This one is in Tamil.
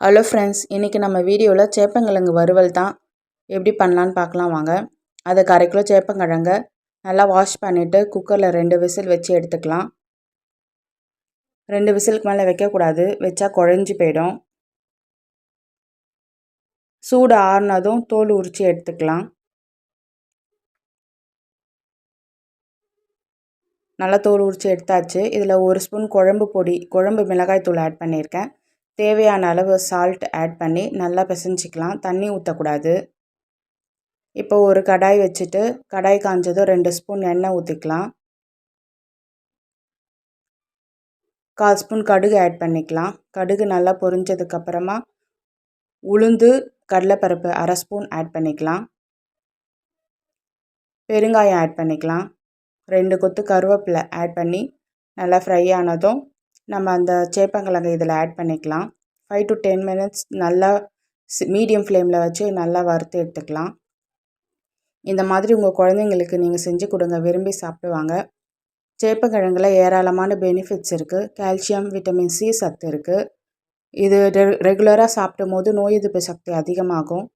ஹலோ ஃப்ரெண்ட்ஸ் இன்றைக்கி நம்ம வீடியோவில் சேப்பங்கிழங்கு வறுவல் தான் எப்படி பண்ணலான்னு பார்க்கலாம் வாங்க. அதுக்கு அரை கிலோ சேப்பங்கிழங்க நல்லா வாஷ் பண்ணிவிட்டு குக்கரில் ரெண்டு விசில் வச்சு எடுத்துக்கலாம். ரெண்டு விசிலுக்கு மேலே வைக்கக்கூடாது வச்சா குழஞ்சி போயிடும். சூடு ஆறுனதும் தோல் உரித்து எடுத்துக்கலாம். நல்லா தோல் உரித்து எடுத்தாச்சு. இதில் ஒரு ஸ்பூன் குழம்பு பொடி குழம்பு மிளகாய் தூள் ஆட் பண்ணியிருக்கேன். தேவையான அளவு சால்ட் ஆட் பண்ணி நல்லா பிசைஞ்சிக்கலாம். தண்ணி ஊற்றக்கூடாது இப்போ ஒரு கடாய் வச்சுட்டு கடாய் காஞ்சதும் ரெண்டு ஸ்பூன் எண்ணெய் ஊற்றிக்கலாம் கால் ஸ்பூன் கடுகு ஆட் பண்ணிக்கலாம். கடுகு நல்லா பொரிஞ்சதுக்கப்புறமா உளுந்து கடலைப்பருப்பு அரை ஸ்பூன் ஆட் பண்ணிக்கலாம். பெருங்காயம் ஆட் பண்ணிக்கலாம். ரெண்டு கொத்து கருவேப்பிலை ஆட் பண்ணி நல்லா ஃப்ரை ஆனதும் நம்ம அந்த சேப்பங்கிழங்கு இதில் ஆட் பண்ணிக்கலாம். ஃபைவ் டு டென் மினிட்ஸ் நல்லா மீடியம் ஃப்ளேமில் வச்சு நல்லா வறுத்து எடுத்துக்கலாம். இந்த மாதிரி உங்கள் குழந்தைங்களுக்கு நீங்கள் செஞ்சு கொடுங்க விரும்பி சாப்பிடுவாங்க. சேப்பங்கிழங்குல ஏராளமான பெனிஃபிட்ஸ் இருக்குது கால்சியம் விட்டமின் சி சத்து இருக்குது இது ரெ ரெகுலராக சாப்பிடும் போது நோய் எதிர்ப்பு சக்தி அதிகமாகும்.